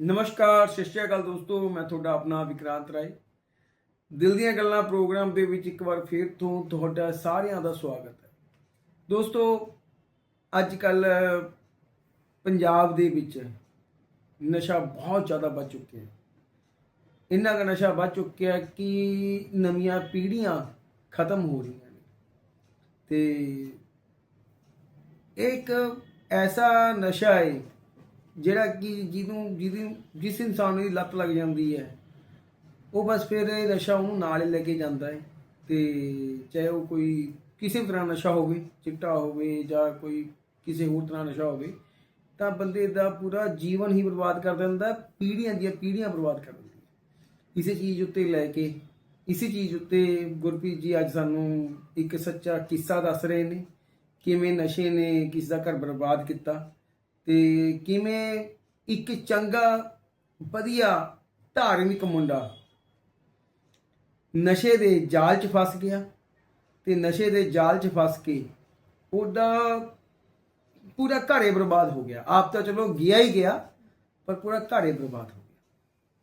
ਨਮਸਕਾਰ, ਸਤਿ ਸ਼੍ਰੀ ਅਕਾਲ ਦੋਸਤੋ, ਮੈਂ ਤੁਹਾਡਾ ਆਪਣਾ ਵਿਕਰਾਂਤ ਰਾਏ। ਦਿਲ ਦੀਆਂ ਗੱਲਾਂ ਪ੍ਰੋਗਰਾਮ ਦੇ ਵਿੱਚ ਇੱਕ ਵਾਰ ਫੇਰ ਤੋਂ ਤੁਹਾਡਾ ਸਾਰਿਆਂ ਦਾ ਸਵਾਗਤ ਹੈ। ਦੋਸਤੋ ਅੱਜ ਕੱਲ ਪੰਜਾਬ ਦੇ ਵਿੱਚ ਨਸ਼ਾ ਬਹੁਤ ਜ਼ਿਆਦਾ ਵੱਧ ਚੁੱਕਿਆ ਹੈ। ਇੰਨਾ ਕੁ ਨਸ਼ਾ ਵੱਧ ਚੁੱਕਿਆ ਹੈ ਕਿ ਨਵੀਆਂ ਪੀੜ੍ਹੀਆਂ ਖਤਮ ਹੋ ਰਹੀਆਂ ਨੇ। ਤੇ ਇਹ ਇੱਕ ਐਸਾ ਨਸ਼ਾ ਹੈ ਜਿਹੜਾ ਕਿ ਜਿਹਨੂੰ, ਜਿਹਦੀ, ਜਿਸ ਇਨਸਾਨ ਦੀ ਲੱਤ ਲੱਗ ਜਾਂਦੀ ਹੈ, ਉਹ ਬਸ ਫਿਰ ਇਹ ਨਸ਼ਾ ਉਹਨੂੰ ਨਾਲ ਹੀ ਲੈ ਕੇ ਜਾਂਦਾ ਹੈ ਤੇ ਚਾਹੇ ਉਹ ਕੋਈ ਕਿਸੇ ਵੀ ਤਰ੍ਹਾਂ ਨਸ਼ਾ ਹੋਵੇ, ਚਿੱਟਾ ਹੋਵੇ ਜਾਂ ਕੋਈ ਕਿਸੇ ਹੋਰ ਤਰ੍ਹਾਂ ਨਸ਼ਾ ਹੋਵੇ, ਤਾਂ ਬੰਦੇ ਦਾ ਪੂਰਾ ਜੀਵਨ ਹੀ ਬਰਬਾਦ ਕਰ ਦਿੰਦਾ, ਪੀੜ੍ਹੀਆਂ ਦੀਆਂ ਪੀੜ੍ਹੀਆਂ ਬਰਬਾਦ ਕਰ ਦਿੰਦੀ ਇਸੇ ਚੀਜ਼ ਉੱਤੇ ਲੈ ਕੇ, ਇਸੇ ਚੀਜ਼ ਉੱਤੇ ਗੁਰਪ੍ਰੀਤ ਜੀ ਅੱਜ ਸਾਨੂੰ ਇੱਕ ਸੱਚਾ ਕਿੱਸਾ ਦੱਸ ਰਹੇ ਨੇ, ਕਿਵੇਂ ਨਸ਼ੇ ਨੇ ਕਿਸ ਦਾ ਘਰ ਬਰਬਾਦ ਕੀਤਾ ਤੇ ਕਿਵੇਂ ਇੱਕ ਚੰਗਾ ਵਧੀਆ ਧਾਰਮਿਕ ਮੁੰਡਾ ਨਸ਼ੇ ਦੇ ਜਾਲ 'ਚ ਫਸ ਗਿਆ ਤੇ ਨਸ਼ੇ ਦੇ ਜਾਲ 'ਚ ਫਸ ਕੇ ਉਹਦਾ ਪੂਰਾ ਘਰੇ ਬਰਬਾਦ ਹੋ ਗਿਆ। ਆਪ ਤਾਂ ਚਲੋ ਗਿਆ ਹੀ ਗਿਆ ਪਰ ਪੂਰਾ ਘਰੇ ਬਰਬਾਦ ਹੋ ਗਿਆ।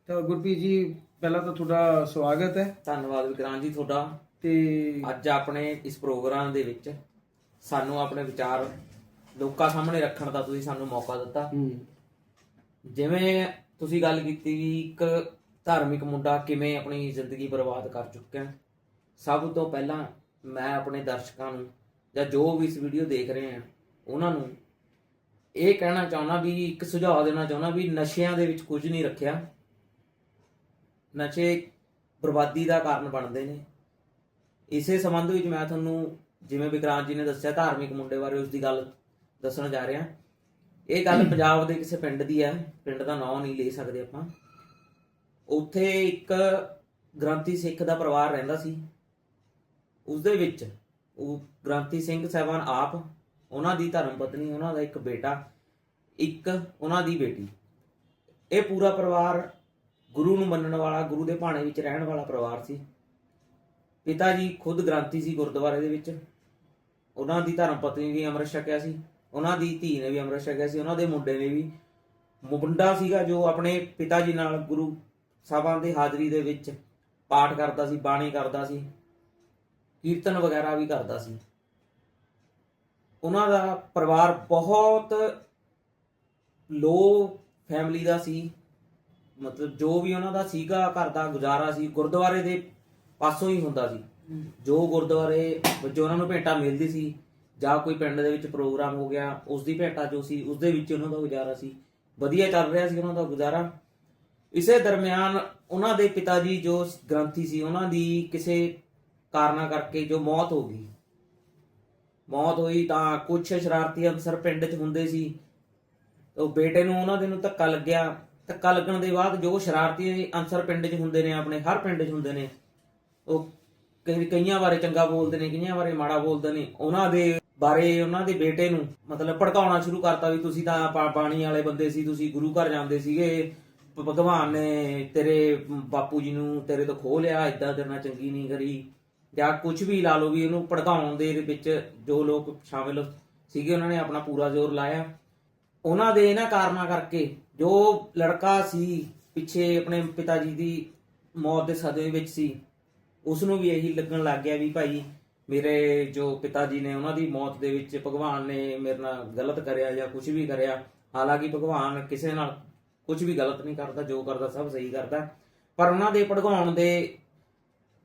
ਤਾਂ ਗੁਰਪ੍ਰੀਤ ਜੀ ਪਹਿਲਾਂ ਤਾਂ ਤੁਹਾਡਾ ਸਵਾਗਤ ਹੈ। ਧੰਨਵਾਦ ਵਿਕਰਾਂਤ ਜੀ ਤੁਹਾਡਾ। ਤੇ ਅੱਜ ਆਪਣੇ ਇਸ ਪ੍ਰੋਗਰਾਮ ਦੇ ਵਿੱਚ ਸਾਨੂੰ ਆਪਣੇ ਵਿਚਾਰ ਲੋਕਾਂ ਸਾਹਮਣੇ ਰੱਖਣ ਦਾ ਤੁਸੀਂ ਸਾਨੂੰ ਮੌਕਾ ਦਿੱਤਾ। ਜਿਵੇਂ ਤੁਸੀਂ ਗੱਲ ਕੀਤੀ ਵੀ ਇੱਕ ਧਾਰਮਿਕ ਮੁੰਡਾ ਕਿਵੇਂ ਆਪਣੀ ਜ਼ਿੰਦਗੀ ਬਰਬਾਦ ਕਰ ਚੁੱਕਿਆ। ਸਭ ਤੋਂ ਪਹਿਲਾਂ ਮੈਂ ਆਪਣੇ ਦਰਸ਼ਕਾਂ ਨੂੰ ਜਾਂ ਜੋ ਵੀ ਇਸ ਵੀਡੀਓ ਦੇਖ ਰਹੇ ਆ ਉਹਨਾਂ ਨੂੰ ਇਹ ਕਹਿਣਾ ਚਾਹੁੰਦਾ ਵੀ ਇੱਕ ਸੁਝਾਅ ਦੇਣਾ ਚਾਹੁੰਦਾ ਵੀ ਨਸ਼ਿਆਂ ਦੇ ਵਿੱਚ ਕੁਝ ਨਹੀਂ ਰੱਖਿਆ। ਨਸ਼ੇ ਬਰਬਾਦੀ ਦਾ ਕਾਰਨ ਬਣਦੇ ਨੇ। ਇਸੇ ਸੰਬੰਧ ਵਿੱਚ ਮੈਂ ਤੁਹਾਨੂੰ ਜਿਵੇਂ ਵਿਕਰਾਂਤ ਜੀ ਨੇ ਦੱਸਿਆ ਧਾਰਮਿਕ ਮੁੰਡੇ ਬਾਰੇ ਉਸ ਦੀ ਗੱਲ ਦੱਸਣ ਜਾ ਰਿਹਾ ਇਹ ਗੱਲ ਪੰਜਾਬ ਦੇ ਕਿਸੇ ਪਿੰਡ ਦੀ ਹੈ। ਪਿੰਡ ਦਾ ਨਾਮ ਨਹੀਂ ਲੈ ਸਕਦੇ ਆਪਾਂ। ਉੱਥੇ ਇੱਕ ਗ੍ਰੰਥੀ ਸਿੱਖ ਦਾ ਪਰਿਵਾਰ ਰਹਿੰਦਾ ਸੀ। ਉਸ ਦੇ ਵਿੱਚ ਉਹ ਗ੍ਰੰਥੀ ਸਿੰਘ ਸਾਹਿਬਾਨ ਆਪ ਉਹਨਾਂ ਦੀ ਧਰਮ ਪਤਨੀ ਉਹਨਾਂ ਦਾ ਇੱਕ ਬੇਟਾ ਇੱਕ ਉਹਨਾਂ ਦੀ ਬੇਟੀ। ਇਹ ਪੂਰਾ ਪਰਿਵਾਰ ਗੁਰੂ ਨੂੰ ਮੰਨਣ ਵਾਲਾ ਗੁਰੂ ਦੇ ਭਾਣੇ ਵਿੱਚ ਰਹਿਣ ਵਾਲਾ ਪਰਿਵਾਰ ਸੀ। ਪਿਤਾ ਜੀ ਖੁਦ ਗ੍ਰੰਥੀ ਸੀ ਗੁਰਦੁਆਰੇ ਦੇ ਵਿੱਚ। ਉਹਨਾਂ ਦੀ ਧਰਮ ਪਤਨੀ ਵੀ ਅੰਮ੍ਰਿਤ ਛਕਿਆ ਸੀ। ਉਹਨਾਂ ਦੀ ਧੀ ਨੇ ਵੀ ਅੰਮ੍ਰਿਤ ਛਕਿਆ ਸੀ ਉਹਨਾਂ ਦੇ ਮੁੰਡੇ ਨੇ ਵੀ। ਮੁੰਡਾ ਸੀਗਾ ਜੋ ਆਪਣੇ ਪਿਤਾ ਜੀ ਨਾਲ ਗੁਰੂ ਸਾਹਿਬਾਨ ਦੀ ਹਾਜ਼ਰੀ ਦੇ ਵਿੱਚ ਪਾਠ ਕਰਦਾ ਸੀ ਬਾਣੀ ਕਰਦਾ ਸੀ ਕੀਰਤਨ ਵਗੈਰਾ ਵੀ ਕਰਦਾ ਸੀ। ਉਹਨਾਂ ਦਾ ਪਰਿਵਾਰ ਬਹੁਤ ਲੋ ਫੈਮਿਲੀ ਦਾ ਸੀ। ਮਤਲਬ ਜੋ ਵੀ ਉਹਨਾਂ ਦਾ ਸੀਗਾ ਘਰ ਦਾ ਗੁਜ਼ਾਰਾ ਸੀ ਗੁਰਦੁਆਰੇ ਦੇ ਪਾਸੋਂ ਹੀ ਹੁੰਦਾ ਸੀ। ਜੋ ਗੁਰਦੁਆਰੇ ਵਜੋਂ ਉਹਨਾਂ ਨੂੰ ਭੇਟਾ ਮਿਲਦੀ ਸੀ ਜਾਂ ਕੋਈ ਪਿੰਡ ਦੇ ਵਿੱਚ ਪ੍ਰੋਗਰਾਮ ਹੋ ਗਿਆ ਉਸ ਦੀ ਭੇਟਾ ਜੋ ਸੀ ਉਸ ਦੇ ਵਿੱਚ ਉਹਨਾਂ ਦਾ ਗੁਜ਼ਾਰਾ ਸੀ। ਵਧੀਆ ਚੱਲ ਰਿਹਾ ਸੀ ਉਹਨਾਂ ਦਾ ਗੁਜ਼ਾਰਾ। ਇਸੇ ਦਰਮਿਆਨ ਉਹਨਾਂ ਦੇ ਪਿਤਾ ਜੀ ਜੋ ਗ੍ਰੰਥੀ ਸੀ, ਉਹਨਾਂ ਦੀ ਕਿਸੇ ਕਾਰਨਾ ਕਰਕੇ ਜੋ ਮੌਤ ਹੋ ਗਈ। ਮੌਤ ਹੋਈ ਤਾਂ ਕੁਝ ਸ਼ਰਾਰਤੀ ਅਨਸਰ ਪਿੰਡ 'ਚ ਹੁੰਦੇ ਸੀ। ਉਹ ਬੇਟੇ ਨੂੰ ਉਹਨਾਂ ਦੇ ਨੂੰ ਧੱਕਾ ਲੱਗਿਆ। ਧੱਕਾ ਲੱਗਣ ਦੇ ਬਾਅਦ ਜੋ ਸ਼ਰਾਰਤੀ ਅਨਸਰ ਪਿੰਡ 'ਚ ਹੁੰਦੇ ਨੇ, ਆਪਣੇ ਹਰ ਪਿੰਡ 'ਚ ਹੁੰਦੇ ਨੇ, ਉਹ ਕਈ ਕਈਆਂ ਬਾਰੇ ਚੰਗਾ ਬੋਲਦੇ ਨੇ, ਕਈਆਂ ਬਾਰੇ ਮਾੜਾ ਬੋਲਦੇ ਨੇ, ਉਹਨਾਂ ਦੇ ਬਾਰੇ ਉਹਨਾਂ ਦੇ ਬੇਟੇ ਨੂੰ ਮਤਲਬ ਭੜਕਾਉਣਾ ਸ਼ੁਰੂ ਕਰਤਾ ਵੀ ਤੁਸੀਂ ਤਾਂ ਪਾ- ਬਾਣੀ ਵਾਲੇ ਬੰਦੇ ਸੀ, ਤੁਸੀਂ ਗੁਰੂ ਘਰ ਜਾਂਦੇ ਸੀਗੇ। ਭ- ਭਗਵਾਨ ਨੇ ਤੇਰੇ ਬਾਪੂ ਜੀ ਨੂੰ ਤੇਰੇ ਤੋਂ ਖੋਹ ਲਿਆ ਇਦਾਂ ਨਾਲ ਚੰਗੀ ਨਹੀਂ ਕਰੀ। ਜਾਂ ਕੁਝ ਵੀ ਲਾ ਲਓ ਵੀ ਇਹਨੂੰ ਭੜਕਾਉਣ ਦੇ ਵਿੱਚ ਜੋ ਲੋਕ ਸ਼ਾਮਿਲ ਸੀਗੇ, ਉਹਨਾਂ ਨੇ ਆਪਣਾ ਪੂਰਾ ਜ਼ੋਰ ਲਾਇਆ। ਉਹਨਾਂ ਦੇ ਇਹਨਾਂ ਕਾਰਨਾਂ ਕਰਕੇ ਜੋ ਲੜਕਾ ਸੀ, ਪਿੱਛੇ ਆਪਣੇ ਪਿਤਾ ਜੀ ਦੀ ਮੌਤ ਦੇ ਸਦਮੇ ਵਿੱਚ ਸੀ ਉਸ ਨੂੰ ਵੀ ਇਹੀ ਲੱਗਣ ਲੱਗ ਗਿਆ ਵੀ ਭਾਈ ਮੇਰੇ ਜੋ ਪਿਤਾ ਜੀ ਨੇ ਉਹਨਾਂ ਦੀ ਮੌਤ ਦੇ ਵਿੱਚ ਭਗਵਾਨ ਨੇ ਮੇਰੇ ਨਾਲ ਗਲਤ ਕਰਿਆ ਜਾਂ ਕੁਝ ਵੀ ਕਰਿਆ, ਹਾਲਾਂਕਿ ਭਗਵਾਨ ਕਿਸੇ ਨਾਲ ਕੁਝ ਵੀ ਗਲਤ ਨਹੀਂ ਕਰਦਾ, ਜੋ ਕਰਦਾ ਸਭ ਸਹੀ ਕਰਦਾ। ਪਰ ਉਹਨਾਂ ਦੇ ਭੜਕਾਉਣ ਦੇ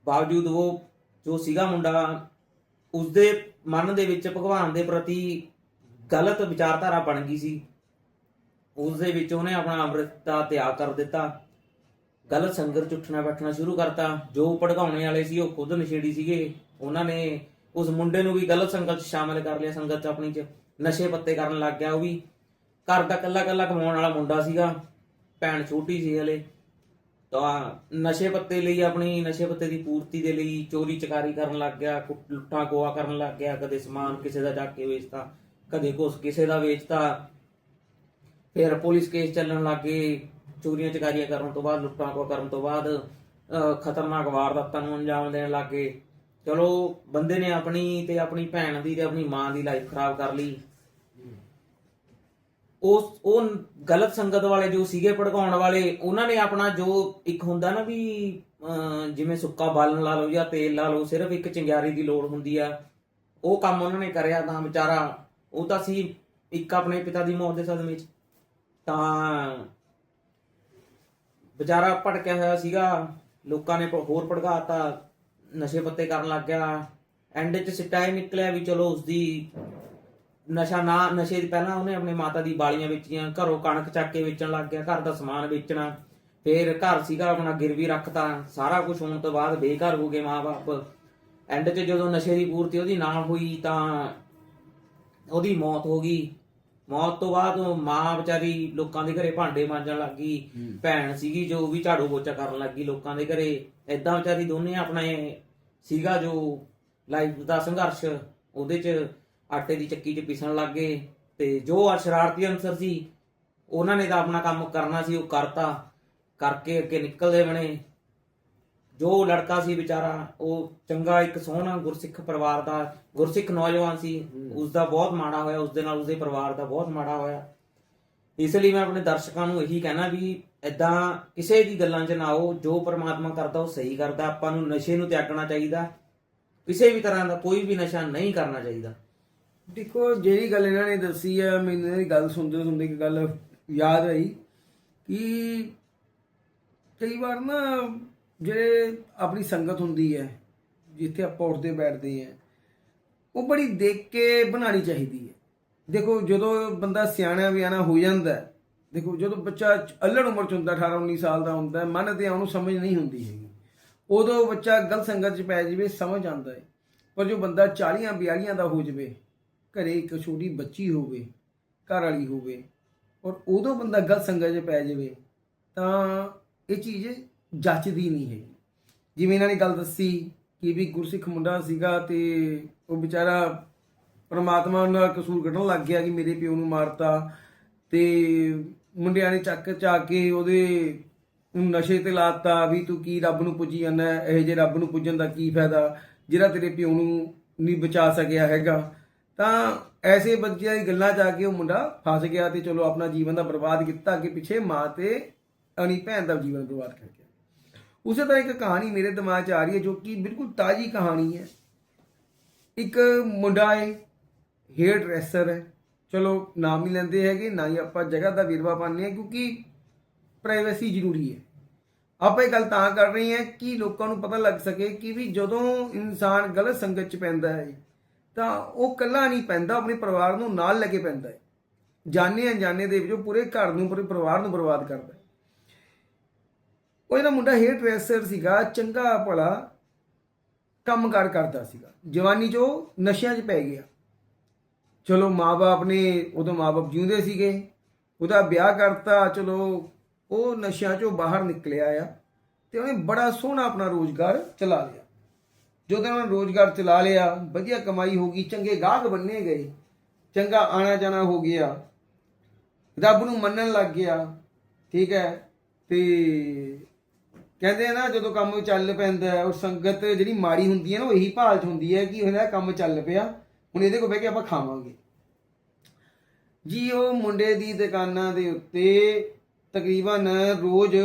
ਬਾਵਜੂਦ ਉਹ ਜੋ ਸੀਗਾ ਮੁੰਡਾ, ਉਸਦੇ ਮਨ ਦੇ ਵਿੱਚ ਭਗਵਾਨ ਦੇ ਪ੍ਰਤੀ ਗਲਤ ਵਿਚਾਰਧਾਰਾ ਬਣ ਗਈ ਸੀ। ਉਸ ਦੇ ਵਿੱਚ ਉਹਨੇ ਆਪਣਾ ਅੰਮ੍ਰਿਤ ਦਾ ਤਿਆਗ ਕਰ ਦਿੱਤਾ, ਗਲਤ ਸੰਗਤ ਚ ਉੱਠਣਾ ਬੈਠਣਾ ਸ਼ੁਰੂ ਕਰਤਾ। ਜੋ ਭੜਕਾਉਣੇ ਵਾਲੇ ਸੀ, ਉਹ ਖੁਦ ਨਸ਼ੇੜੀ ਸੀਗੇ। ਉਹਨਾਂ ਨੇ ਉਸ ਮੁੰਡੇ ਨੂੰ ਵੀ ਗਲਤ ਸੰਗਤ ਚ ਸ਼ਾਮਿਲ ਕਰ ਲਿਆ ਸੰਗਤ ਚ ਆਪਣੀ ਚ ਨਸ਼ੇ ਪੱਤੇ ਕਰਨ ਲੱਗ ਗਿਆ ਉਹ ਵੀ ਘਰ ਦਾ ਕੱਲਾ ਕੱਲਾ ਕਮਾਉਣ ਵਾਲਾ ਮੁੰਡਾ ਸੀਗਾ ਭੈਣ ਛੋਟੀ ਸੀ ਹਲੇ। ਤਾਂ ਨਸ਼ੇ ਪੱਤੇ ਲਈ ਆਪਣੀ ਨਸ਼ੇ ਪੱਤੇ ਦੀ ਪੂਰਤੀ ਦੇ ਲਈ ਚੋਰੀ ਚਕਾਰੀ ਕਰਨ ਲੱਗ ਗਿਆ ਕੁ- ਲੁੱਟਾਂ ਗੋਆ ਕਰਨ ਲੱਗ ਗਿਆ ਕਦੇ ਸਮਾਨ ਕਿਸੇ ਦਾ ਜਾ ਕੇ ਵੇਚਤਾ ਕਦੇ ਕੁਛ ਕਿਸੇ ਦਾ ਵੇਚਤਾ। ਫਿਰ ਪੁਲਿਸ ਕੇਸ ਚੱਲਣ ਲੱਗ ਗਏ ਚੋਰੀਆਂ ਚਕਾਰੀਆਂ ਕਰਨ ਤੋਂ ਬਾਅਦ ਲੁੱਟਾਂ ਗੋਆ ਕਰਨ ਤੋਂ ਬਾਅਦ ਅਹ, ਖਤਰਨਾਕ ਵਾਰਦਾਤਾਂ ਨੂੰ ਅੰਜਾਮ ਦੇਣ ਲੱਗ ਗਏ। ਚਲੋ ਬੰਦੇ ਨੇ ਆਪਣੀ ਤੇ ਆਪਣੀ ਭੈਣ ਦੀ ਤੇ ਆਪਣੀ ਮਾਂ ਦੀ ਲਾਈਫ ਖਰਾਬ ਕਰ ਲਈ। ਉਸ ਉਹ ਗਲਤ ਸੰਗਤ ਵਾਲੇ ਜੋ ਸੀਗੇ ਭੜਕਾਉਣ ਵਾਲੇ ਉਹਨਾਂ ਨੇ ਆਪਣਾ ਜੋ ਇੱਕ ਹੁੰਦਾ ਨਾ ਵੀ ਅਹ, ਜਿਵੇਂ ਸੁੱਕਾ ਬਾਲਣ ਲਾ ਲਓ ਜਾਂ ਤੇਲ ਲਾ ਲਓ ਸਿਰਫ ਇੱਕ ਚਿੰਗਾਰੀ ਦੀ ਲੋੜ ਹੁੰਦੀ ਆ। ਉਹ ਕੰਮ ਉਹਨਾਂ ਨੇ ਕਰਿਆ ਤਾਂ ਵਿਚਾਰਾ ਉਹ ਤਾਂ ਸੀ ਇੱਕ ਆਪਣੇ ਪਿਤਾ ਦੀ ਮੌਤ ਦੇ ਸਦਮੇ 'ਚ। ਤਾਂ ਵਿਚਾਰਾ ਭੜਕਿਆ ਹੋਇਆ ਸੀਗਾ ਲੋਕਾਂ ਨੇ ਪ- ਹੋਰ ਭੜਕਾਤਾ ਨਸ਼ੇ ਪੱਤੇ ਕਰਨ ਲੱਗ ਗਿਆ। ਐਂਡ 'ਚ ਸਿੱਟਾ ਇਹ ਨਿਕਲਿਆ ਵੀ ਚਲੋ ਉਸਦੀ ਨਸ਼ਾ ਨਾ, ਨਸ਼ੇ ਦੀ ਪਹਿਲਾਂ ਉਹਨੇ ਆਪਣੇ ਮਾਤਾ ਦੀ ਬਾਲੀਆਂ ਵੇਚੀਆਂ, ਘਰੋਂ ਕਣਕ ਚੱਕ ਕੇ ਵੇਚਣ ਲੱਗ ਗਿਆ, ਘਰ ਦਾ ਸਮਾਨ ਵੇਚਣਾ। ਫੇਰ ਘਰ ਸੀਗਾ ਆਪਣਾ ਗਿਰਵੀ ਰੱਖਤਾ, ਸਾਰਾ ਕੁਝ ਹੋਣ ਤੋਂ ਬਾਅਦ ਬੇਘਰ ਹੋ ਗਏ ਮਾਪੇ ਐਂਡ 'ਚ ਜਦੋਂ ਨਸ਼ੇ ਦੀ ਪੂਰਤੀ ਉਹਦੀ ਨਾ ਹੋਈ ਤਾਂ ਉਹਦੀ ਮੌਤ ਹੋ ਗਈ। ਮੌਤ ਤੋਂ ਬਾਅਦ ਮਾਂ ਵਿਚਾਰੀ ਲੋਕਾਂ ਦੇ ਘਰੇ ਭਾਂਡੇ ਮਾਂਜਣ ਲੱਗ ਗਈ ਭੈਣ ਸੀਗੀ ਜੋ ਵੀ ਝਾੜੂ ਪੋਚਾ ਕਰਨ ਲੱਗੀ ਲੋਕਾਂ ਦੇ ਘਰੇ। ਐਦਾਂ ਵਿਚਾਰੀ ਦੋਨੇ ਆਪਣੇ ਸੀਗਾ ਜੋ ਲਾਈਫ ਦਾ ਸੰਘਰਸ਼ ਉਹਦੇ 'ਚ ਆਟੇ ਦੀ ਚੱਕੀ 'ਚ ਪੀਸਣ ਲੱਗ ਗਏ ਤੇ ਜੋ ਸ਼ਰਾਰਤੀ ਅਨਸਰ ਸੀ ਉਹਨਾਂ ਨੇ ਤਾਂ ਆਪਣਾ ਕੰਮ ਕਰਨਾ ਸੀ ਉਹ ਕਰਤਾ। ਕਰਕੇ ਅੱਗੇ ਨਿਕਲਦੇ ਬਣੇ। ਜੋ ਲੜਕਾ ਸੀ ਵਿਚਾਰਾ ਉਹ ਚੰਗਾ ਇੱਕ ਸੋਹਣਾ ਗੁਰਸਿੱਖ ਪਰਿਵਾਰ ਦਾ ਗੁਰਸਿੱਖ ਨੌਜਵਾਨ ਸੀ ਉਸ ਦਾ ਬਹੁਤ ਮਾੜਾ ਹੋਇਆ ਉਸ ਦੇ ਨਾਲ ਉਸਦੇ ਪਰਿਵਾਰ ਦਾ ਬਹੁਤ ਮਾੜਾ ਹੋਇਆ। ਇਸ ਲਈ ਮੈਂ ਆਪਣੇ ਦਰਸ਼ਕਾਂ ਨੂੰ ਇਹੀ ਕਹਿਣਾ ਵੀ ਐਦਾਂ ਕਿਸੇ ਦੀ ਗੱਲਾਂ 'ਚ ਨਾ ਆਓ ਜੋ ਪ੍ਰਮਾਤਮਾ ਕਰਦਾ ਉਹ ਸਹੀ ਕਰਦਾ ਆਪਾਂ ਨੂੰ ਨਸ਼ੇ ਨੂੰ ਤਿਆਗਣਾ ਚਾਹੀਦਾ ਕਿਸੇ ਵੀ ਤਰ੍ਹਾਂ ਦਾ ਕੋਈ ਵੀ ਨਸ਼ਾ ਨਹੀਂ ਕਰਨਾ ਚਾਹੀਦਾ। ਦੇਖੋ ਜਿਹੜੀ ਗੱਲ ਇਹਨਾਂ ਨੇ ਦੱਸੀ ਹੈ ਮੈਨੂੰ ਇਹਨਾਂ ਦੀ ਗੱਲ ਸੁਣਦੇ ਸੁਣਦੇ ਇੱਕ ਗੱਲ ਯਾਦ ਆਈ ਕਿ ਕਈ ਵਾਰ ਨਾ ਜਿਹੜੇ ਆਪਣੀ ਸੰਗਤ ਹੁੰਦੀ ਹੈ, ਜਿੱਥੇ ਆਪਾਂ ਉੱਠਦੇ ਬੈਠਦੇ ਆ ਉਹ ਬੜੀ ਦੇਖ ਕੇ ਬਣਾਣੀ ਚਾਹੀਦੀ ਹੈ। ਦੇਖੋ, ਜਦੋਂ ਬੰਦਾ ਸਿਆਣਾ ਵਿਆਣਾ ਹੋ ਜਾਂਦਾ ਦੇਖੋ, ਜਦੋਂ ਬੱਚਾ ਅਲੜ ਉਮਰ ਚ ਹੁੰਦਾ 18 19 ਸਾਲ ਦਾ ਹੁੰਦਾ ਮਨ ਤੇ ਉਹਨੂੰ ਸਮਝ ਨਹੀਂ ਹੁੰਦੀ ਹੈਗੀ। ਉਦੋਂ ਬੱਚਾ ਗਲਤ ਸੰਗਤ ਚ ਪੈ ਜਾਵੇ, ਸਮਝ ਆਉਂਦਾ ਹੈ। ਪਰ ਜੋ ਬੰਦਾ 40 42 ਦਾ ਹੋ ਜਾਵੇ, ਘਰੇ ਇੱਕ ਛੋਟੀ ਬੱਚੀ ਹੋਵੇ, ਘਰ ਵਾਲੀ ਹੋਵੇ, ਔਰ ਉਦੋਂ ਬੰਦਾ ਗਲਤ ਸੰਗਤ 'ਚ ਪੈ ਜਾਵੇ, ਤਾਂ ਇਹ ਚੀਜ਼ ਜੱਚਦੀ ਨਹੀਂ ਹੈ। ਜਿਵੇਂ ਇਹਨਾਂ ਨੇ ਗੱਲ ਦੱਸੀ ਕਿ ਵੀ ਗੁਰਸਿੱਖ ਮੁੰਡਾ ਸੀਗਾ ਤੇ ਉਹ ਵਿਚਾਰਾ ਪਰਮਾਤਮਾ ਦਾ ਕਸੂਰ ਕੱਢਣ ਲੱਗ ਗਿਆ ਕਿ ਮੇਰੇ ਪਿਓ ਨੂੰ ਮਾਰਤਾ ਤੇ ਮੁੰਡਿਆਂ ਨੇ ਚੱਕ ਚਾ ਕੇ ਉਹਦੇ ਉਹਨੂੰ ਨਸ਼ੇ ਤੇ ਲਾਤਾ ਵੀ ਤੂੰ ਕੀ ਰੱਬ ਨੂੰ ਪੁੱਜੀ ਜਾਂਦਾ, ਇਹ ਜੇ ਰੱਬ ਨੂੰ ਪੁੱਜਣ ਦਾ ਕੀ ਫਾਇਦਾ ਜਿਹੜਾ ਤੇਰੇ ਪਿਓ ਨੂੰ ਨਹੀਂ ਬਚਾ ਸਕਿਆ ਹੈਗਾ। ਤਾਂ ਐਸੇ ਬੱਚਿਆਂ ਦੀ ਗੱਲਾਂ ਜਾ ਕੇ ਉਹ ਮੁੰਡਾ ਫਸ ਗਿਆ ਤੇ ਚਲੋ ਆਪਣਾ ਜੀਵਨ ਦਾ ਬਰਬਾਦ ਕੀਤਾ ਅੱਗੇ ਪਿੱਛੇ ਮਾਂ ਤੇ ਆਪਣੀ ਭੈਣ ਦਾ ਜੀਵਨ ਬਰਬਾਦ ਕਰ ਉਸੇ ਤਰ੍ਹਾਂ ਇੱਕ ਕਹਾਣੀ ਮੇਰੇ ਦਿਮਾਗ 'ਚ ਆ ਰਹੀ ਹੈ ਜੋ ਕਿ ਬਿਲਕੁਲ ਤਾਜ਼ੀ ਕਹਾਣੀ ਹੈ। ਇੱਕ ਮੁੰਡਾ ਹੈ ਹੇਅਰ ਡਰੈਸਰ ਹੈ। ਚਲੋ, ਨਾਮ ਹੀ ਲੈਂਦੇ ਹੈਗੇ, ਨਾ ਹੀ ਆਪਾਂ ਜਗ੍ਹਾ ਦਾ ਵੇਰਵਾ ਪਾਉਂਦੇ ਹਾਂ ਕਿਉਂਕਿ ਪ੍ਰਾਈਵੇਸੀ ਜ਼ਰੂਰੀ ਹੈ। ਆਪਾਂ ਇਹ ਗੱਲ ਤਾਂ ਕਰ ਰਹੇ ਹਾਂ ਕਿ ਲੋਕਾਂ ਨੂੰ ਪਤਾ ਲੱਗ ਸਕੇ ਕਿ ਵੀ ਜਦੋਂ ਇਨਸਾਨ ਗਲਤ ਸੰਗਤ 'ਚ ਪੈਂਦਾ ਹੈ, ਤਾਂ ਉਹ ਇਕੱਲਾ ਨਹੀਂ ਪੈਂਦਾ, ਆਪਣੇ ਪਰਿਵਾਰ ਨੂੰ ਨਾਲ ਲੈ ਕੇ ਪੈਂਦਾ ਹੈ। ਜਾਣੇ ਅਣਜਾਣੇ ਦੇ ਵਿੱਚ ਉਹ ਪੂਰੇ ਘਰ ਨੂੰ, ਪੂਰੇ ਪਰਿਵਾਰ ਨੂੰ ਬਰਬਾਦ ਕਰਦਾ ਹੈ। ਉਹ ਜਿਹੜਾ ਮੁੰਡਾ ਹੇਅਰ ਡਰੈਸਰ ਸੀਗਾ, ਚੰਗਾ ਭਲਾ ਕੰਮ ਕੰਮਕਾਰ ਕਰਦਾ ਸੀਗਾ। ਜਵਾਨੀ 'ਚ ਉਹ ਨਸ਼ਿਆਂ 'ਚ ਪੈ ਗਿਆ। ਚਲੋ ਮਾਪੇ ਨੇ ਉਦੋਂ ਮਾਪੇ ਜਿਉਂਦੇ ਸੀਗੇ, ਉਹਦਾ ਵਿਆਹ ਕਰਤਾ, ਚਲੋ ਉਹ ਨਸ਼ਿਆਂ 'ਚੋਂ ਬਾਹਰ ਨਿਕਲਿਆ ਆ ਤੇ ਉਹਨੇ ਬੜਾ ਸੋਹਣਾ ਆਪਣਾ ਰੋਜ਼ਗਾਰ ਚਲਾ ਲਿਆ। ਜਦੋਂ ਉਹਨੇ ਰੋਜ਼ਗਾਰ ਚਲਾ ਲਿਆ, ਵਧੀਆ ਕਮਾਈ ਹੋ ਗਈ, ਚੰਗੇ ਗਾਹਕ ਬੰਨੇ ਗਏ, ਚੰਗਾ ਆਣਾ ਜਾਣਾ ਹੋ ਗਿਆ। ਰੱਬ ਨੂੰ ਮੰਨਣ ਲੱਗ ਗਿਆ, ਠੀਕ ਹੈ, ਤੇ ਕਹਿੰਦੇ ਆ ਨਾ ਜਦੋਂ ਕੰਮ ਚੱਲ ਪੈਂਦਾ ਹੈ, ਉਹ ਸੰਗਤ ਜਿਹੜੀ ਮਾੜੀ ਹੁੰਦੀ ਹੈ ਨਾ ਉਹ ਇਹੀ ਭਾਲ ਚ ਹੁੰਦੀ ਹੈ ਕਿ ਇਹਦਾ ਕੰਮ ਚੱਲ ਪਿਆ ਹੁਣ ਇਹਦੇ ਕੋਲ ਬਹਿ ਕੇ ਆਪਾਂ ਖਾਵਾਂਗੇ। ਜੀ ਉਹ ਮੁੰਡੇ ਦੀ ਦੁਕਾਨਾਂ ਦੇ ਉੱਤੇ ਤਕਰੀਬਨ ਰੋਜ਼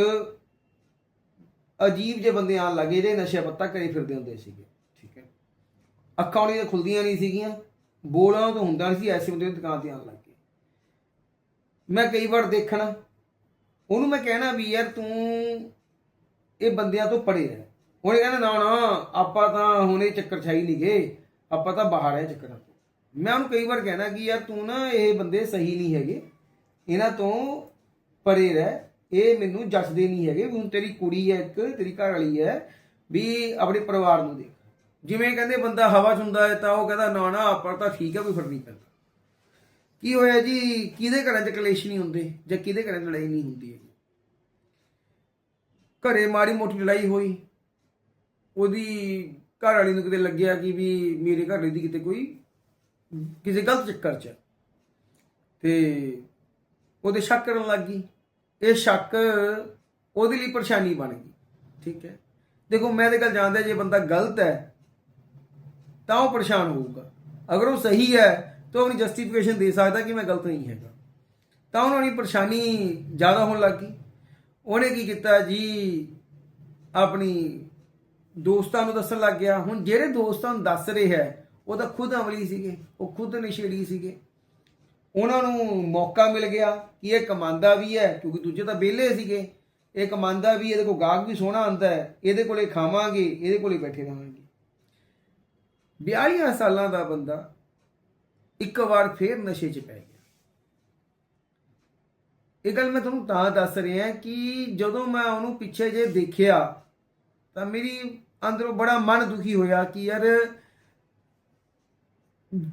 ਅਜੀਬ ਜਿਹੇ ਬੰਦੇ ਆਣ ਲੱਗੇ ਜਿਹੜੇ ਨਸ਼ਾ ਪੱਤਾ ਕਰੀ ਫਿਰਦੇ ਹੁੰਦੇ ਸੀਗੇ ਠੀਕ ਹੈ। ਅੱਖਾਂ ਉਹਦੀਆਂ ਖੁੱਲਦੀਆਂ ਨਹੀਂ ਸੀਗੀਆਂ ਬੋਲਾਂ ਤੋਂ ਹੁੰਦਾ ਨਹੀਂ ਸੀ ਐਸੇ ਬੰਦੇ ਦੀ ਦੁਕਾਨ ਤੇ ਆਣ ਲੱਗੇ ਮੈਂ ਕਈ ਵਾਰ ਦੇਖਣਾ ਉਹਨੂੰ ਮੈਂ ਕਹਿਣਾ ਵੀ ਯਾਰ ਤੂੰ ਇਹ ਬੰਦਿਆਂ ਤੋਂ ਪਰੇ ਰਹਿ। ਉਹਨੇ ਕਹਿੰਦਾ, ਨਾ ਨਾ, ਆਪਾਂ ਤਾਂ ਹੁਣ ਇਹ ਚੱਕਰ ਛਾਈ ਨਹੀਂ ਗਏ। ਆਪਾਂ ਤਾਂ ਬਾਹਰ ਹੈ ਚੱਕਰਾਂ ਤੋਂ। ਮੈਂ ਉਹਨੂੰ ਕਈ ਵਾਰ ਕਹਿਣਾ ਕਿ ਯਾਰ ਤੂੰ ਨਾ ਇਹ ਬੰਦੇ ਸਹੀ ਨਹੀਂ ਹੈਗੇ। ਇਹਨਾਂ ਤੋਂ ਪਰੇ ਰਹਿ। ਇਹ ਮੈਨੂੰ ਜੱਜਦੇ ਨਹੀਂ ਹੈਗੇ। ਹੁਣ ਤੇਰੀ ਕੁੜੀ ਹੈ ਇੱਕ, ਤੇਰੀ ਘਰ ਵਾਲੀ ਹੈ, ਵੀ ਆਪਣੇ ਪਰਿਵਾਰ ਨੂੰ ਦੇਖ। ਜਿਵੇਂ ਕਹਿੰਦੇ, ਬੰਦਾ ਹਵਾ 'ਚ ਹੁੰਦਾ ਹੈ ਤਾਂ ਉਹ ਕਹਿੰਦਾ, ਨਾ ਨਾ, ਆਪਾਂ ਤਾਂ ਠੀਕ ਹੈ ਕੋਈ ਫ਼ਰਕ ਨਹੀਂ ਪੈਂਦਾ। ਕੀ ਹੋਇਆ ਜੀ? ਕਿਹਦੇ ਘਰਾਂ 'ਚ ਕਲੇਸ਼ ਨਹੀਂ ਹੁੰਦੇ ਜਾਂ ਕਿਹਦੇ ਘਰਾਂ 'ਚ ਲੜਾਈ ਨਹੀਂ ਹੁੰਦੀ ਹੈਗੀ? ਘਰੇ ਮਾੜੀ ਮੋਟੀ ਲੜਾਈ ਹੋਈ, ਉਹਦੀ ਘਰ ਵਾਲੀ ਨੂੰ ਕਿਤੇ ਲੱਗਿਆ ਕਿ ਵੀ ਮੇਰੇ ਘਰ ਵਾਲੀ ਦੀ ਕਿਤੇ ਕੋਈ ਕਿਸੇ ਗਲਤ ਚੱਕਰ 'ਚ। ਹੈ। ਤੇ ਉਹਦੇ ਸ਼ੱਕ ਕਰਨ ਲੱਗ ਗਈ। ਇਹ ਸ਼ੱਕ ਉਹਦੇ ਲਈ ਪਰੇਸ਼ਾਨੀ ਬਣ ਗਈ, ਠੀਕ ਹੈ। ਦੇਖੋ, ਮੈਂ ਤੇ ਗੱਲ ਜਾਣਦਾ, ਜੇ ਬੰਦਾ ਗਲਤ ਹੈ, ਤਾਂ ਉਹ ਪਰੇਸ਼ਾਨ ਹੋਊਗਾ। ਅਗਰ ਉਹ ਸਹੀ ਹੈ, ਤਾਂ ਉਹ ਆਪਣੀ ਜਸਟੀਫਿਕੇਸ਼ਨ ਦੇ ਸਕਦਾ ਕਿ ਮੈਂ ਗਲਤ ਨਹੀਂ ਹੈਗਾ। ਤਾਂ ਉਹਨਾਂ ਦੀ ਪਰੇਸ਼ਾਨੀ ਜ਼ਿਆਦਾ ਹੋਣ ਲੱਗ ਗਈ। ਉਹਨੇ ਕੀ ਕੀਤਾ ਜੀ? ਆਪਣੀ ਦੋਸਤਾਂ ਨੂੰ ਦੱਸਣ ਲੱਗ ਗਿਆ। ਹੁਣ ਜਿਹੜੇ ਦੋਸਤਾਂ ਨੂੰ ਦੱਸ ਰਿਹਾ ਹੈ, ਉਹ ਤਾਂ ਖੁਦ ਅਮਲੀ ਸੀਗੇ, ਉਹ ਖੁਦ ਨਸ਼ੇੜੀ ਸੀਗੇ। ਉਹਨਾਂ ਨੂੰ ਮੌਕਾ ਮਿਲ ਗਿਆ ਕਿ ਇਹ ਕਮਾਉਂਦਾ ਵੀ ਹੈ, ਕਿਉਂਕਿ ਦੂਜੇ ਤਾਂ ਵਿਹਲੇ ਸੀਗੇ। ਇਹ ਕਮਾਉਂਦਾ ਵੀ, ਇਹਦੇ ਕੋਲ ਗਾਹਕ ਵੀ ਸੋਹਣਾ ਆਉਂਦਾ ਹੈ, ਇਹਦੇ ਕੋਲੇ ਖਾਵਾਂਗੇ, ਇਹਦੇ ਕੋਲੇ ਬੈਠੇ ਰਹਾਂਗੇ। 42 ਸਾਲਾਂ ਦਾ ਬੰਦਾ ਇੱਕ ਵਾਰ ਫੇਰ ਨਸ਼ੇ 'ਚ ਪੈ ਗਿਆ। ਇਹ ਗੱਲ ਮੈਂ ਤੁਹਾਨੂੰ ਤਾਂ ਦੱਸ ਰਿਹਾ ਕਿ ਜਦੋਂ ਮੈਂ ਉਹਨੂੰ ਪਿੱਛੇ ਜੇ ਦੇਖਿਆ, ਤਾਂ ਮੇਰੀ ਅੰਦਰੋਂ ਬੜਾ ਮਨ ਦੁਖੀ ਹੋਇਆ ਕਿ ਯਾਰ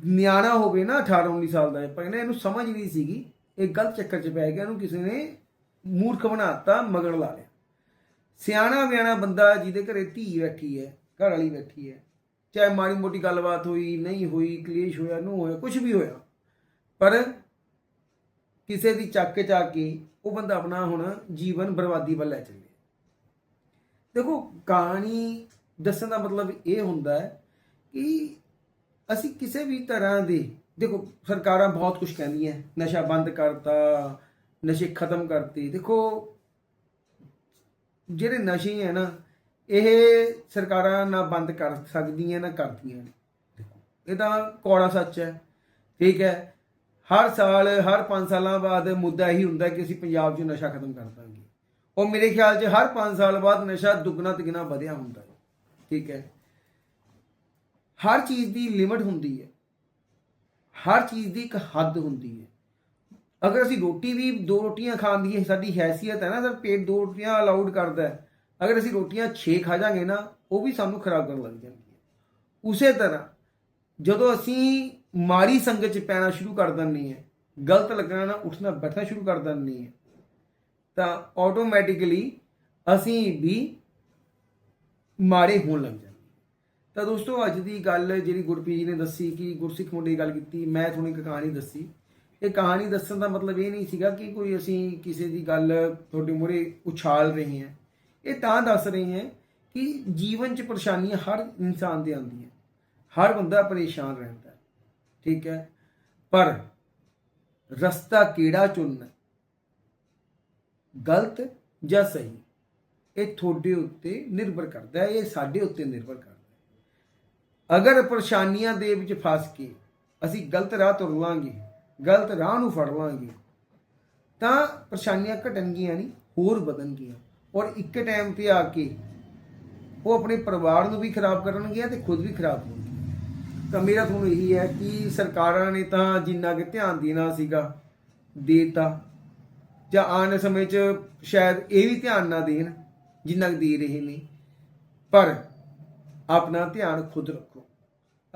ਨਿਆਣਾ ਹੋਵੇ ਨਾ 18 19 ਸਾਲ ਦਾ, ਪਰ ਇਹਨੇ ਇਹਨੂੰ ਸਮਝ ਨਹੀਂ ਸੀਗੀ। ਇਹ ਗਲਤ ਚੱਕਰ 'ਚ ਪੈ ਗਿਆ, ਇਹਨੂੰ ਕਿਸੇ ਨੇ ਮੂਰਖ ਬਣਾਤਾ ਮਗਰ ਲਾ ਲਿਆ। ਸਿਆਣਾ ਵਿਆਣਾ ਬੰਦਾ ਜਿਹਦੇ ਘਰੇ ਧੀ ਬੈਠੀ ਹੈ, ਘਰ ਵਾਲੀ ਬੈਠੀ ਹੈ, ਚਾਹੇ ਮਾੜੀ ਮੋਟੀ ਗੱਲਬਾਤ ਹੋਈ, ਨਹੀਂ ਹੋਈ, ਕਲੇਸ਼ ਹੋਇਆ ਨੂੰ ਹੋਇਆ ਕੁਝ ਵੀ ਹੋਇਆ, ਪਰ ਕਿਸੇ ਦੀ ਚੱਕ ਕੇ ਚਾ ਕੇ ਉਹ ਬੰਦਾ ਆਪਣਾ ਹੁਣ ਜੀਵਨ ਬਰਬਾਦੀ ਵੱਲ ਲੈ ਚੱਲੇ। ਦੇਖੋ, ਕਹਾਣੀ ਦੱਸਣ ਦਾ ਮਤਲਬ ਇਹ ਹੁੰਦਾ ਹੈ ਕਿ ਅਸੀਂ ਕਿਸੇ ਵੀ ਤਰ੍ਹਾਂ ਦੇ, ਦੇਖੋ, ਸਰਕਾਰਾਂ ਬਹੁਤ ਕੁਝ ਕਹਿੰਦੀਆਂ, ਨਸ਼ਾ ਬੰਦ ਕਰਤਾ, ਨਸ਼ੇ ਖਤਮ ਕਰਤੇ। ਦੇਖੋ, ਜਿਹੜੇ ਨਸ਼ੇ ਹੈ ਨਾ, ਇਹ ਸਰਕਾਰਾਂ ਨਾ ਬੰਦ ਕਰ ਸਕਦੀਆਂ, ਨਾ ਕਰਦੀਆਂ ਨੇ। ਇਹ ਤਾਂ ਕੌੜਾ ਸੱਚ ਹੈ। ਠੀਕ ਹੈ ਹਰ ਸਾਲ, ਹਰ 5 ਸਾਲਾਂ ਬਾਅਦ ਮੁੱਦਾ ਇਹੀ ਹੁੰਦਾ ਕਿ ਅਸੀਂ ਪੰਜਾਬ 'ਚ ਨਸ਼ਾ ਖਤਮ ਕਰ ਦਾਂਗੇ। ਉਹ ਮੇਰੇ ਖਿਆਲ 'ਚ ਹਰ 5 ਸਾਲ ਬਾਅਦ ਨਸ਼ਾ ਦੁੱਗਣਾ ਤਿਗਣਾ ਵਧਿਆ ਹੁੰਦਾ ਹੈ। ਠੀਕ ਹੈ? ਹਰ ਚੀਜ਼ ਦੀ ਲਿਮਟ ਹੁੰਦੀ ਹੈ। ਹਰ ਚੀਜ਼ ਦੀ ਇੱਕ ਹੱਦ ਹੁੰਦੀ ਹੈ। ਅਗਰ ਅਸੀਂ ਰੋਟੀ ਵੀ ਦੋ ਰੋਟੀਆਂ ਖਾਣ ਦੀ ਸਾਡੀ ਹੈਸੀਅਤ ਹੈ ਨਾ ਸਰ ਪੇਟ ਦੋ ਰੋਟੀਆਂ ਅਲਾਉਡ ਕਰਦਾ ਹੈ, ਅਗਰ ਅਸੀਂ ਰੋਟੀਆਂ 6 ਖਾ ਜਾਾਂਗੇ ਨਾ, ਉਹ ਵੀ ਸਾਨੂੰ ਖਰਾਬ ਕਰਨ ਲੱਗ ਜਾਂਦੀ ਹੈ। ਉਸੇ ਤਰ੍ਹਾਂ ਜਦੋਂ ਅਸੀਂ ਮਾੜੀ ਸੰਗਤ 'ਚ ਪੈਣਾ ਸ਼ੁਰੂ ਕਰ ਦਿੰਦੇ ਹਾਂ। ਗਲਤ ਲੱਗਣਾ ਨਾ ਉੱਠਣਾ, ਬੈਠਣਾ ਸ਼ੁਰੂ ਕਰ ਦਿੰਦੇ ਹਾਂ। ਤਾਂ ਆਟੋਮੈਟਿਕਲੀ ਅਸੀਂ ਵੀ ਮਾੜੇ ਹੋਣ ਲੱਗ ਜਾਂਦੇ ਤਾਂ ਦੋਸਤੋ, ਅੱਜ ਦੀ ਗੱਲ ਜਿਹੜੀ ਗੁਰਪ੍ਰੀਤ ਜੀ ਨੇ ਦੱਸੀ ਕਿ ਗੁਰਸਿੱਖ ਮੁੰਡੇ ਦੀ ਗੱਲ ਕੀਤੀ, ਮੈਂ ਤੁਹਾਨੂੰ ਇੱਕ ਕਹਾਣੀ ਦੱਸੀ। ਇਹ ਕਹਾਣੀ ਦੱਸਣ ਦਾ ਮਤਲਬ ਇਹ ਨਹੀਂ ਸੀਗਾ ਕਿ ਕੋਈ ਅਸੀਂ ਕਿਸੇ ਦੀ ਗੱਲ ਤੁਹਾਡੇ ਮੂਹਰੇ ਉਛਾਲ ਰਹੇ ਹਾਂ। ਇਹ ਤਾਂ ਦੱਸ ਰਹੇ ਹਾਂ ਕਿ ਜੀਵਨ 'ਚ ਪਰੇਸ਼ਾਨੀਆਂ ਹਰ ਇਨਸਾਨ ਦੇ ਆਉਂਦੀਆਂ। ਹਰ ਬੰਦਾ ਪਰੇਸ਼ਾਨ ਰਹਿੰਦਾ। ਠੀਕ ਹੈ। ਪਰ ਰਸਤਾ ਕਿਹੜਾ ਚੁਣਨਾ ਗਲਤ ਜਾਂ ਸਹੀ? ਇਹ ਤੁਹਾਡੇ ਉੱਤੇ ਨਿਰਭਰ ਕਰਦਾ ਹੈ, ਇਹ ਸਾਡੇ ਉੱਤੇ ਨਿਰਭਰ ਕਰਦਾ ਹੈ। ਅਗਰ ਪਰੇਸ਼ਾਨੀਆਂ ਦੇ ਵਿੱਚ ਫਸ ਕੇ ਅਸੀਂ ਗਲਤ ਰਾਹ ਤੁਰ ਲਾਂਗੇ, ਗਲਤ ਰਾਹ ਨੂੰ ਫੜ ਲਾਂਗੇ, ਤਾਂ ਪਰੇਸ਼ਾਨੀਆਂ ਘਟਣਗੀਆਂ ਨਹੀਂ, ਹੋਰ ਵਧਣਗੀਆਂ। ਔਰ ਇੱਕ ਟਾਈਮ ਤੇ ਆ ਕੇ ਉਹ ਆਪਣੇ ਪਰਿਵਾਰ ਨੂੰ ਵੀ ਖਰਾਬ ਕਰਨਗੀਆਂ ਤੇ ਖੁਦ ਵੀ ਖਰਾਬ ਹੋਣਗੇ। ਤਾਂ ਮੇਰਾ ਤੁਹਾਨੂੰ ਇਹੀ ਹੈ ਕਿ ਸਰਕਾਰਾਂ ਨੇ ਤਾਂ ਜਿੰਨਾ ਕਿ ਧਿਆਨ ਦੇਣਾ ਸੀਗਾ, ਦੇਤਾ। ਜਾਂ ਆਉਣ ਵਾਲੇ ਸਮੇਂ 'ਚ ਸ਼ਾਇਦ ਇਹ ਵੀ ਧਿਆਨ ਨਾ ਦੇਣ, ਜਿੰਨਾ ਕੁ ਦੇ ਰਹੇ ਨੇ। ਪਰ ਆਪਣਾ ਧਿਆਨ ਖੁਦ ਰੱਖੋ।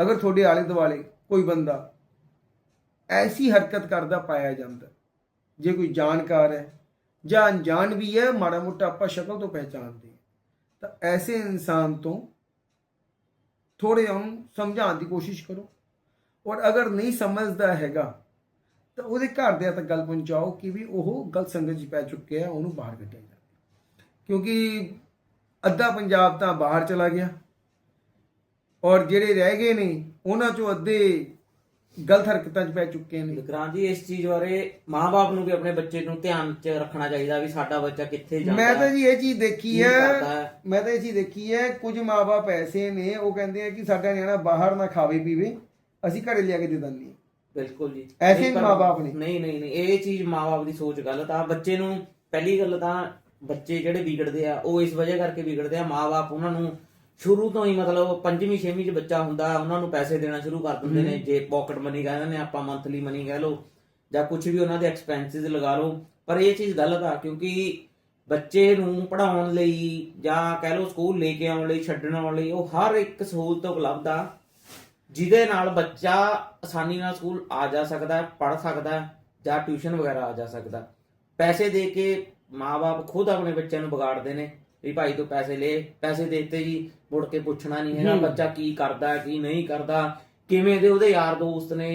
ਅਗਰ ਤੁਹਾਡੇ ਆਲੇ ਦੁਆਲੇ ਕੋਈ ਬੰਦਾ ਐਸੀ ਹਰਕਤ ਕਰਦਾ, ਪਾਇਆ ਜਾਂਦਾ। ਜੇ ਕੋਈ ਜਾਣਕਾਰ ਹੈ, ਜਾਂ ਅਣਜਾਣ ਵੀ ਹੈ ਮਾੜਾ ਮੋਟਾ ਆਪਾਂ ਸ਼ਕਲ ਤੋਂ ਪਹਿਚਾਣਦੇ ਹਾਂ। ਤਾਂ ਐਸੇ ਇਨਸਾਨ ਤੋਂ ਥੋੜੇ ਉਹਨੂੰ ਸਮਝਾਉਣ ਦੀ ਕੋਸ਼ਿਸ਼ ਕਰੋ। ਔਰ ਅਗਰ ਨਹੀਂ ਸਮਝਦਾ ਹੈਗਾ, ਤਾਂ ਉਹਦੇ ਘਰਦਿਆਂ ਤੱਕ ਗੱਲ ਪਹੁੰਚਾਓ ਕਿ ਵੀ ਉਹ ਗਲਤ ਸੰਗਤ 'ਚ ਪੈ ਚੁੱਕੇ ਆ, ਉਹਨੂੰ ਬਾਹਰ ਕੱਢਿਆ ਜਾਵੇ ਕਿਉਂਕਿ ਅੱਧਾ ਪੰਜਾਬ ਤਾਂ ਬਾਹਰ ਚਲਾ ਗਿਆ। ਔਰ ਜਿਹੜੇ ਰਹਿ ਗਏ ਨੇ, ਉਹਨਾਂ ਚੋਂ ਅੱਧੇ ਗਲਤ ਹਰਕਤਾਂ 'ਚ ਪੈ ਚੁੱਕੇ ਨੇ ਵਿਕਰਾਂਤ ਜੀ ਇਸ ਚੀਜ਼ ਬਾਰੇ ਮਾਪੇ ਨੂੰ ਵੀ ਆਪਣੇ ਬੱਚੇ ਨੂੰ ਧਿਆਨ 'ਚ ਰੱਖਣਾ ਚਾਹੀਦਾ ਵੀ ਸਾਡਾ ਬੱਚਾ ਕਿੱਥੇ ਜਾਂਦਾ ਮੈਂ ਤਾਂ ਜੀ ਇਹ ਚੀਜ਼ ਦੇਖੀ ਹੈ। ਮੈਂ ਤਾਂ ਇਹ ਚੀਜ਼ ਦੇਖੀ ਹੈ ਕੁਝ ਮਾਪੇ ਐਸੇ ਨੇ ਉਹ ਕਹਿੰਦੇ ਆ ਕਿ ਸਾਡਾ ਨਿਆਣਾ ਬਾਹਰ ਨਾ ਖਾਵੇ ਪੀਵੇ ਅਸੀਂ ਘਰੇ ਲਿਆ ਕੇ ਦੇ ਦਿੰਦੇ ਬਿਲਕੁਲ ਜੀ ਐਸੇ ਮਾਂ-ਬਾਪ ਨੇ। ਨਹੀਂ ਨਹੀਂ ਨਹੀਂ ਇਹ ਚੀਜ਼ ਮਾਪੇ ਦੀ ਸੋਚ ਗਲਤ ਆ ਬੱਚੇ ਨੂੰ ਪਹਿਲੀ ਗੱਲ ਤਾਂ ਬੱਚੇ ਜਿਹੜੇ ਵਿਗੜਦੇ ਆ ਉਹ ਇਸ ਵਜ੍ਹਾ ਕਰਕੇ ਵਿਗੜਦੇ ਆ ਮਾਪੇ ਉਹਨਾਂ ਨੂੰ ਸ਼ੁਰੂ ਤੋਂ ਹੀ ਮਤਲਬ ਪੰਜਵੀਂ ਛੇਵੀਂ ਚ ਬੱਚਾ ਹੁੰਦਾ ਉਹਨਾਂ ਨੂੰ ਪੈਸੇ ਦੇਣਾ ਸ਼ੁਰੂ ਕਰ ਦਿੰਦੇ ਨੇ ਜੇ ਪਾਕਟ ਮਨੀ ਕਹਿੰਦੇ ਨੇ ਆਪਾਂ ਮੰਥਲੀ ਮਨੀ ਕਹਿ ਲਓ ਜਾਂ ਕੁਝ ਵੀ ਉਹਨਾਂ ਦੇ ਐਕਸਪੈਂਸਸ ਲਗਾ ਲਓ ਪਰ ਇਹ ਚੀਜ਼ ਗਲਤ ਆ ਕਿਉਂਕਿ ਬੱਚੇ ਨੂੰ ਪੜ੍ਹਾਉਣ ਲਈ ਜਾਂ ਕਹਿ ਲਓ ਸਕੂਲ ਲੈ ਕੇ ਆਉਣ ਲਈ ਛੱਡਣ ਆਉਣ ਲਈ ਉਹ ਹਰ ਇੱਕ ਸਹੂਲਤ ਉਪਲਬਧ ਆ ਜਿਹਦੇ ਨਾਲ ਬੱਚਾ ਆਸਾਨੀ ਨਾਲ ਸਕੂਲ ਆ ਜਾ ਸਕਦਾ ਹੈ ਪੜ ਸਕਦਾ ਹੈ ਜਾਂ ਟਿਊਸ਼ਨ ਵਗੈਰਾ ਆ ਜਾ ਸਕਦਾ। ਪੈਸੇ ਦੇ ਕੇ ਮਾਪੇ ਖੁਦ ਆਪਣੇ ਬੱਚਿਆਂ ਨੂੰ ਵਿਗਾੜਦੇ ਨੇ ਵੀ ਭਾਈ ਤੂੰ ਪੈਸੇ ਲੈ ਪੈਸੇ ਦੇ ਦਿੱਤੇ ਜੀ ਮੁੜ ਕੇ ਪੁੱਛਣਾ ਨਹੀਂ ਹੈਗਾ। ਬੱਚਾ ਕੀ ਕਰਦਾ ਕੀ ਨਹੀਂ ਕਰਦਾ ਕਿਵੇਂ ਦੇ ਉਹਦੇ ਯਾਰ ਦੋਸਤ ਨੇ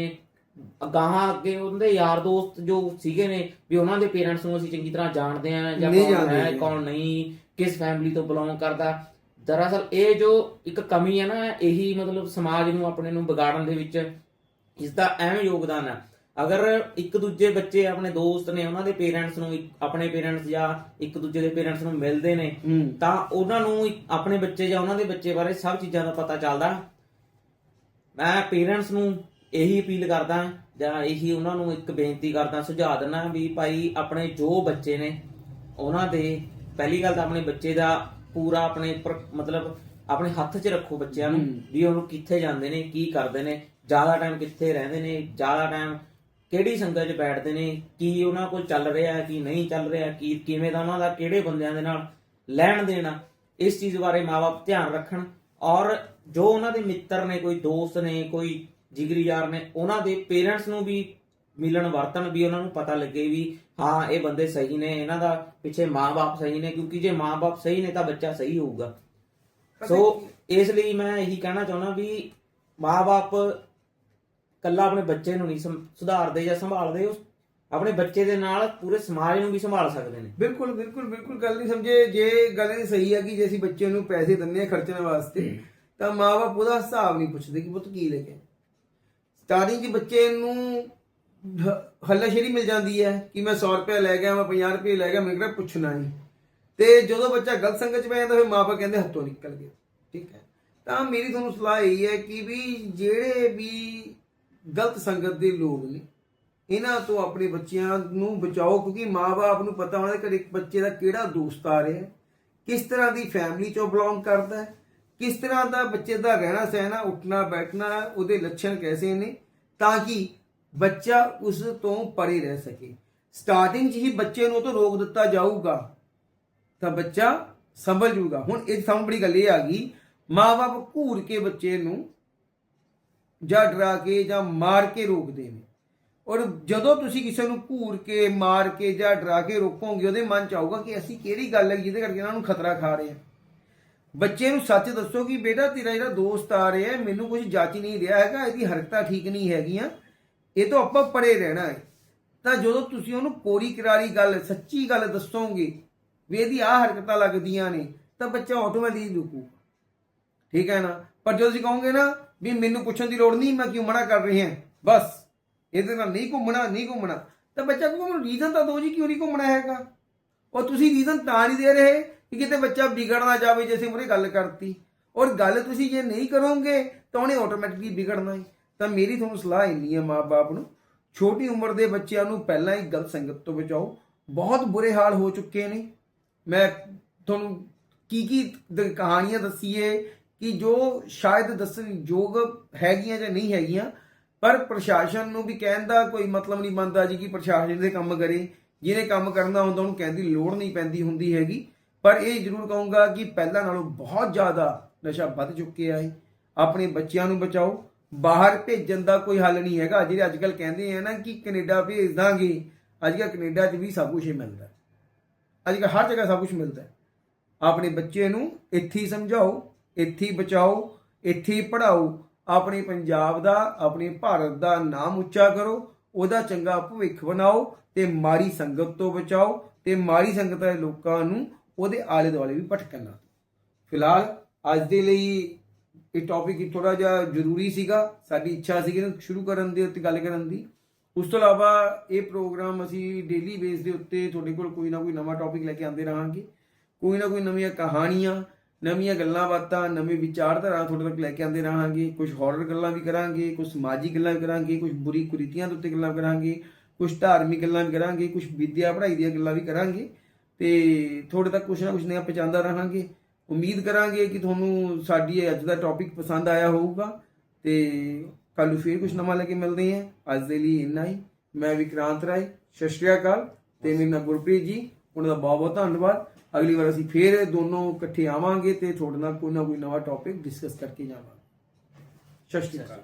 ਅਗਾਹਾਂ ਅੱਗੇ ਉਹਦੇ ਯਾਰ ਦੋਸਤ ਜੋ ਸੀਗੇ ਨੇ ਵੀ ਉਹਨਾਂ ਦੇ ਪੇਰੈਂਟਸ ਨੂੰ ਅਸੀਂ ਚੰਗੀ ਤਰ੍ਹਾਂ ਜਾਣਦੇ ਆ ਜਾਂ ਕੌਣ ਹੈ। ਕੌਣ ਨਹੀਂ ਕਿਸ ਫੈਮਿਲੀ ਤੋਂ ਬਿਲੋਂਗ ਕਰਦਾ ਦਰਅਸਲ ਇਹ ਜੋ ਇੱਕ ਕਮੀ ਹੈ ਨਾ ਇਹੀ ਮਤਲਬ ਸਮਾਜ ਨੂੰ ਆਪਣੇ ਨੂੰ ਵਿਗਾੜਨ ਦੇ ਵਿੱਚ ਇਸ ਦਾ ਅਹਿਮ ਯੋਗਦਾਨ ਹੈ ਅਗਰ ਇੱਕ ਦੂਜੇ ਬੱਚੇ ਆਪਣੇ ਦੋਸਤ ਨੇ ਉਹਨਾਂ ਦੇ ਪੇਰੈਂਟਸ ਨੂੰ ਆਪਣੇ ਪੇਰੈਂਟਸ ਜਾਂ ਇੱਕ ਦੂਜੇ ਦੇ ਪੇਰੈਂਟਸ ਨੂੰ ਮਿਲਦੇ ਨੇ ਤਾਂ ਉਹਨਾਂ ਨੂੰ ਆਪਣੇ ਬੱਚੇ ਜਾਂ ਉਹਨਾਂ ਦੇ ਬੱਚੇ ਬਾਰੇ ਸਭ ਚੀਜ਼ਾਂ ਦਾ ਪਤਾ ਚੱਲਦਾ ਮੈਂ ਪੇਰੈਂਟਸ ਨੂੰ ਇਹੀ ਅਪੀਲ ਕਰਦਾ ਜਾਂ ਇਹੀ ਉਹਨਾਂ ਨੂੰ ਇੱਕ ਬੇਨਤੀ ਕਰਦਾ ਸੁਝਾਅ ਦਿੰਦਾ ਵੀ ਭਾਈ ਆਪਣੇ ਜੋ ਬੱਚੇ ਨੇ ਉਹਨਾਂ ਦੇ ਪਹਿਲੀ ਗੱਲ ਤਾਂ ਆਪਣੇ ਬੱਚੇ ਦਾ ਪੂਰਾ ਆਪਣੇ ਮਤਲਬ ਆਪਣੇ ਹੱਥ 'ਚ ਰੱਖੋ ਬੱਚਿਆਂ ਨੂੰ। ਵੀ ਉਹਨੂੰ ਕਿੱਥੇ ਜਾਂਦੇ ਨੇ ਕੀ ਕਰਦੇ ਨੇ ਜ਼ਿਆਦਾ ਟਾਈਮ ਕਿੱਥੇ ਰਹਿੰਦੇ ਨੇ ਜ਼ਿਆਦਾ ਟਾਈਮ ਕਿਹੜੀ ਸੰਗਤ 'ਚ ਬੈਠਦੇ ਨੇ ਕੀ ਉਹਨਾਂ ਕੋਲ ਚੱਲ ਰਿਹਾ ਹੈ ਕੀ ਨਹੀਂ ਚੱਲ ਰਿਹਾ ਕੀ ਕਿਵੇਂ ਦਾ ਉਹਨਾਂ ਦਾ ਕਿਹੜੇ ਬੰਦਿਆਂ ਦੇ ਨਾਲ ਲੈਣ ਦੇਣਾ ਇਸ ਚੀਜ਼ ਬਾਰੇ ਮਾਪੇ ਧਿਆਨ ਰੱਖਣ। ਔਰ ਜੋ ਉਹਨਾਂ ਦੇ ਮਿੱਤਰ ਨੇ ਕੋਈ ਦੋਸਤ ਨੇ ਕੋਈ ਜਿਗਰੀ ਯਾਰ ਨੇ ਉਹਨਾਂ ਦੇ ਪੇਰੈਂਟਸ ਨੂੰ ਵੀ ਮਿਲਣ ਵਰਤਨ ਵੀ ਉਹਨਾਂ ਨੂੰ ਪਤਾ ਲੱਗੇ ਵੀ ਹਾਂ ਇਹ ਬੰਦੇ ਸਹੀ ਨੇ ਇਹਨਾਂ ਦਾ ਪਿੱਛੇ ਮਾਪੇ ਸਹੀ ਨੇ ਕਿਉਂਕਿ ਜੇ ਮਾਪੇ ਸਹੀ ਨੇ ਤਾਂ ਬੱਚਾ ਸਹੀ ਹੋਊਗਾ। ਸੋ ਇਸ ਲਈ ਮੈਂ ਇਹੀ ਕਹਿਣਾ ਚਾਹੁੰਦਾ ਵੀ ਮਾਪੇ ਕੱਲਾ ਆਪਣੇ ਬੱਚੇ ਨੂੰ ਨਹੀਂ ਸੰ- ਸੁਧਾਰਦੇ ਜਾਂ ਸੰਭਾਲਦੇ ਉਸ ਆਪਣੇ ਬੱਚੇ ਦੇ ਨਾਲ ਪੂਰੇ ਸਮਾਜ ਨੂੰ ਵੀ ਸੰਭਾਲ ਸਕਦੇ ਨੇ। ਬਿਲਕੁਲ ਬਿਲਕੁਲ ਬਿਲਕੁਲ ਗੱਲ ਨਹੀਂ ਸਮਝੇ। ਜੇ ਗੱਲ ਇਹ ਸਹੀ ਹੈ ਕਿ ਜੇ ਅਸੀਂ ਬੱਚੇ ਨੂੰ ਪੈਸੇ ਦਿੰਦੇ ਆ ਖਰਚਣ ਵਾਸਤੇ, ਤਾਂ ਮਾਪੇ ਉਹਦਾ ਹਿਸਾਬ ਨਹੀਂ ਪੁੱਛਦੇ ਕਿ ਪੁੱਤ ਕੀ ਲੈ ਕੇ ਸਟਾਰਟਿੰਗ 'ਚ ਬੱਚੇ ਨੂੰ ਹੱਲਾਸ਼ੇਰੀ ਮਿਲ ਜਾਂਦੀ ਹੈ ਕਿ ਮੈਂ 100 ਰੁਪਏ ਲੈ ਗਿਆ, ਮੈਂ 50 ਰੁਪਏ ਲੈ ਗਿਆ ਮੈਨੂੰ ਕਿਹੜਾ ਪੁੱਛਣਾ ਨਹੀਂ ਤੇ ਜਦੋਂ ਬੱਚਾ ਗਲਤ ਸੰਗਤ 'ਚ ਪੈ ਜਾਂਦਾ, ਫਿਰ ਮਾਪੇ ਕਹਿੰਦੇ ਹੱਥੋਂ ਨਿਕਲ ਗਿਆ। ਠੀਕ ਹੈ। ਤਾਂ ਮੇਰੀ ਤੁਹਾਨੂੰ ਸਲਾਹ ਇਹ ਹੈ ਕਿ ਵੀ ਜਿਹੜੇ ਵੀ ਗਲਤ ਸੰਗਤ ਦੇ ਲੋਕ ਨੇ ਇਹਨਾਂ ਤੋਂ ਆਪਣੇ ਬੱਚਿਆਂ ਨੂੰ ਬਚਾਓ, ਕਿਉਂਕਿ ਮਾਪੇ ਨੂੰ ਪਤਾ ਹੋਣਾ ਕਿ ਘਰੇ ਬੱਚੇ ਦਾ ਕਿਹੜਾ ਦੋਸਤ ਆ ਰਿਹਾ ਕਿਸ ਤਰ੍ਹਾਂ ਦੀ ਫੈਮਿਲੀ ਚੋਂ ਬਿਲੋਂਗ ਕਰਦਾ ਹੈ, ਕਿਸ ਤਰ੍ਹਾਂ ਦਾ ਬੱਚੇ ਦਾ ਰਹਿਣਾ ਸਹਿਣਾ ਉੱਠਣਾ ਬੈਠਣਾ ਉਹਦੇ ਲੱਛਣ ਕੈਸੇ ਨੇ, ਤਾਂ ਕਿ ਬੱਚਾ ਉਸ ਤੋਂ ਪਰੇ ਰਹਿ ਸਕੇ। ਸਟਾਰਟਿੰਗ 'ਚ ਹੀ ਬੱਚੇ ਨੂੰ ਉਹ ਤੋਂ ਰੋਕ ਦਿੱਤਾ ਜਾਊਗਾ, ਤਾਂ ਬੱਚਾ ਸੰਭਲ ਜੂਗਾ। ਹੁਣ ਇਹ ਸਭ ਬੜੀ ਗੱਲ ਇਹ ਆ ਗਈ ਮਾਪੇ ਘੂਰ ਕੇ ਬੱਚੇ ਨੂੰ ਜਾਂ ਡਰਾ ਕੇ ਜਾਂ ਮਾਰ ਕੇ ਰੋਕਦੇ ਨੇ। ਔਰ ਜਦੋਂ ਤੁਸੀਂ ਕਿਸੇ ਨੂੰ ਘੂਰ ਕੇ, ਮਾਰ ਕੇ ਜਾਂ ਡਰਾ ਕੇ ਰੋਕੋਗੇ, ਉਹਦੇ ਮਨ ਚ ਆਊਗਾ ਕਿ ਅਸੀਂ ਕਿਹੜੀ ਗੱਲ ਹੈ ਜਿਹਦੇ ਕਰਕੇ ਇਹਨਾਂ ਨੂੰ ਖਤਰਾ ਖਾ ਰਹੇ ਹਾਂ। ਬੱਚੇ ਨੂੰ ਸੱਚ ਦੱਸੋ ਕਿ ਬੇਟਾ ਤੇਰਾ ਜਿਹੜਾ ਦੋਸਤ ਆ ਰਿਹਾ ਹੈ, ਮੈਨੂੰ ਕੁਝ ਜੱਜ ਨਹੀਂ ਰਿਹਾ ਹੈਗਾ, ਇਹਦੀ ਹਰਕਤਾਂ ਠੀਕ ਨਹੀਂ ਹੈਗੀਆਂ, ਇਹ ਤੋਂ ਆਪਾਂ ਪਰੇ ਰਹਿਣਾ ਹੈ। ਤਾਂ ਜਦੋਂ ਤੁਸੀਂ ਉਹਨੂੰ ਕੋਰੀ ਕਰਾਰੀ ਗੱਲ, ਸੱਚੀ ਗੱਲ ਦੱਸੋਗੇ ਵੀ ਇਹਦੀ ਆਹ ਹਰਕਤਾਂ ਲੱਗਦੀਆਂ ਨੇ, ਤਾਂ ਬੱਚਾ ਆਟੋਮੈਟਿਕਲੀ ਰੁਕੂ ਠੀਕ ਹੈ ਨਾ? ਪਰ ਜਦੋਂ ਤੁਸੀਂ ਕਹੋਗੇ ਨਾ ਵੀ ਮੈਨੂੰ ਪੁੱਛਣ ਦੀ ਲੋੜ ਨਹੀਂ, ਮੈਂ ਕਿਉਂ ਮਨਾ ਕਰ ਰਹੀ ਹਾਂ? ਬਸ, ਇਹਦੇ ਨਾਲ ਨਹੀਂ ਘੁੰਮਣਾ ਨਹੀਂ ਘੁੰਮਣਾ। ਤਾਂ ਬੱਚਾ ਕਹੂਗਾ ਰੀਜ਼ਨ ਤਾਂ ਦੋ ਜੀ, ਕਿਉਂ ਨਹੀਂ ਘੁੰਮਣਾ ਹੈਗਾ? ਔਰ ਤੁਸੀਂ ਰੀਜ਼ਨ ਤਾਂ ਨਹੀਂ ਦੇ ਰਹੇ ਕਿ ਕਿਤੇ ਬੱਚਾ ਵਿਗੜ ਨਾ ਜਾਵੇ ਜੇ ਅਸੀਂ ਉਹਨੇ ਗੱਲ ਕਰਤੀ। ਔਰ ਗੱਲ ਤੁਸੀਂ ਜੇ ਨਹੀਂ ਕਰੋਗੇ, ਤਾਂ ਉਹਨੇ ਆਟੋਮੈਟਿਕਲੀ ਵਿਗੜਨਾ ਹੈ। ਤਾਂ ਮੇਰੀ ਤੁਹਾਨੂੰ ਸਲਾਹ ਇੰਨੀ ਹੈ ਮਾਪੇ ਨੂੰ, ਛੋਟੀ ਉਮਰ ਦੇ ਬੱਚਿਆਂ ਨੂੰ ਪਹਿਲਾਂ ਹੀ ਗਲਤ ਸੰਗਤ ਤੋਂ ਬਚਾਓ। ਬਹੁਤ ਬੁਰੇ ਹਾਲ ਹੋ ਚੁੱਕੇ ਨੇ। ਮੈਂ ਤੁਹਾਨੂੰ ਕੀ ਕੀ ਕਹਾਣੀਆਂ ਦੱਸੀਏ ਕਿ ਜੋ ਸ਼ਾਇਦ ਦੱਸਣ ਯੋਗ ਹੈਗੀਆਂ ਜਾਂ ਨਹੀਂ ਹੈਗੀਆਂ, ਪਰ ਪ੍ਰਸ਼ਾਸਨ ਨੂੰ ਵੀ ਕਹਿਣ ਦਾ ਕੋਈ ਮਤਲਬ ਨਹੀਂ ਬਣਦਾ ਜੀ ਕਿ ਪ੍ਰਸ਼ਾਸਨ ਦੇ ਕੰਮ ਕਰੇ। ਜਿਹਨੇ ਕੰਮ ਕਰਨਾ ਹੁੰਦਾ, ਉਹਨੂੰ ਕਹਿਣ ਦੀ ਲੋੜ ਨਹੀਂ ਪੈਂਦੀ ਹੁੰਦੀ ਹੈਗੀ। ਪਰ ਇਹ ਜ਼ਰੂਰ ਕਹੂੰਗਾ ਕਿ ਪਹਿਲਾਂ ਨਾਲੋਂ ਬਹੁਤ ਜ਼ਿਆਦਾ ਨਸ਼ਾ ਵੱਧ ਚੁੱਕਿਆ ਹੈ। ਆਪਣੇ ਬੱਚਿਆਂ ਨੂੰ ਬਚਾਓ। ਬਾਹਰ ਭੇਜਣ ਦਾ ਕੋਈ ਹੱਲ ਨਹੀਂ ਹੈਗਾ। ਜਿਹੜੇ ਅੱਜ ਕੱਲ ਕਹਿੰਦੇ ਆ ਨਾ ਕਿ ਕੈਨੇਡਾ ਭੇਜ ਦਾਂਗੇ ਅੱਜ ਕੱਲ ਕੈਨੇਡਾ 'ਚ ਵੀ ਸਭ ਕੁਝ ਹੀ ਮਿਲਦਾ। ਹੈ। ਅੱਜ ਕੱਲ ਹਰ ਜਗ੍ਹਾ ਸਭ ਕੁਝ ਮਿਲਦਾ। ਆਪਣੇ ਬੱਚੇ ਨੂੰ ਇੱਥੇ ਹੀ ਸਮਝਾਓ। ਇੱਥੇ ਬਚਾਓ, ਇੱਥੇ ਹੀ ਪੜਾਓ ਆਪਣੇ ਪੰਜਾਬ ਦਾ, ਆਪਣੇ ਭਾਰਤ ਦਾ ਨਾਮ ਉੱਚਾ ਕਰੋ, ਉਹਦਾ ਚੰਗਾ ਭਵਿੱਖ ਬਣਾਓ ਤੇ ਮਾੜੀ ਸੰਗਤ ਤੋਂ ਬਚਾਓ ਤੇ ਮਾੜੀ ਸੰਗਤ ਦੇ ਲੋਕਾਂ ਨੂੰ ਉਹਦੇ ਆਲੇ ਦੁਆਲੇ ਵੀ ਭਟਕਣ ਨਾ ਫਿਲਹਾਲ ਅੱਜ ਦੇ ਲਈ ਇਹ ਟੌਪਿਕ ਥੋੜਾ ਜਿਹਾ ਜ਼ਰੂਰੀ ਸੀਗਾ, ਸਾਡੀ ਇੱਛਾ ਸੀ ਕਿ ਸ਼ੁਰੂ ਕਰਨ ਦੇ ਉੱਤੇ ਗੱਲ ਕਰਨ ਦੀ। ਉਸ ਤੋਂ ਇਲਾਵਾ ਇਹ ਪ੍ਰੋਗਰਾਮ ਅਸੀਂ ਡੇਲੀ ਬੇਸ ਦੇ ਉੱਤੇ ਤੁਹਾਡੇ ਕੋਲ ਕੋਈ ਨਾ ਕੋਈ ਨਵਾਂ ਟੌਪਿਕ ਲੈ ਕੇ ਆਉਂਦੇ ਰਹਾਂਗੇ। ਕੋਈ ਨਾ ਕੋਈ ਨਵੀਆਂ ਕਹਾਣੀਆਂ ਨਵੀਆਂ ਗੱਲਾਂ ਬਾਤਾਂ, ਨਵੇਂ ਵਿਚਾਰਧਾਰਾ ਤੁਹਾਡੇ ਤੱਕ ਲੈ ਕੇ ਆਉਂਦੇ ਰਹਾਂਗੇ। ਕੁਝ ਹੌਰਰ ਗੱਲਾਂ ਵੀ ਕਰਾਂਗੇ ਕੁਝ ਸਮਾਜਿਕ ਗੱਲਾਂ ਵੀ ਕਰਾਂਗੇ ਕੁਝ ਬੁਰੀ ਕੁਰੀਤੀਆਂ ਦੇ ਉੱਤੇ ਗੱਲਾਂ ਕਰਾਂਗੇ ਕੁਝ ਧਾਰਮਿਕ ਗੱਲਾਂ ਵੀ ਕਰਾਂਗੇ ਕੁਝ ਵਿਦਿਆ ਪੜ੍ਹਾਈ ਦੀਆਂ ਗੱਲਾਂ ਵੀ ਕਰਾਂਗੇ। ਤੇ ਤੁਹਾਡੇ ਤੱਕ ਕੁਝ ਨਾ ਕੁਝ ਨਵਾਂ ਪਹੁੰਚਾਉਂਦਾ ਰਹਾਂਗੇ। ਉਮੀਦ ਕਰਾਂਗੇ ਕਿ ਤੁਹਾਨੂੰ ਸਾਡੀ ਇਹ ਅੱਜ ਦਾ ਟੌਪਿਕ ਪਸੰਦ ਆਇਆ ਹੋਊਗਾ। ਤੇ ਕੱਲ ਨੂੰ ਫੇਰ ਕੁਝ ਨਵਾਂ ਲੈ ਕੇ ਮਿਲਦੇ ਹਾਂ। ਅੱਜ ਦੇ ਲਈ ਇੰਨਾ ਹੀ। ਮੈਂ ਵਿਕਰਾਂਤ ਰਾਏ, ਸਤਿ ਸ਼੍ਰੀ ਅਕਾਲ। ਤੇ ਮੇਰੇ ਨਾਲ ਗੁਰਪ੍ਰੀਤ ਜੀ। ਉਹਨਾਂ ਦਾ ਬਹੁਤ ਬਹੁਤ ਧੰਨਵਾਦ। ਅਗਲੀ ਵਾਰ ਅਸੀਂ ਫੇਰ ਦੋਨੋਂ ਇਕੱਠੇ ਆਵਾਂਗੇ ਤੇ ਤੁਹਾਡੇ ਨਾਲ ਕੋਈ ਨਾ ਕੋਈ ਨਵਾਂ ਟੌਪਿਕ ਡਿਸਕਸ ਕਰਕੇ ਜਾਵਾਂਗੇ। ਸਤਿ ਸ਼੍ਰੀ ਅਕਾਲ।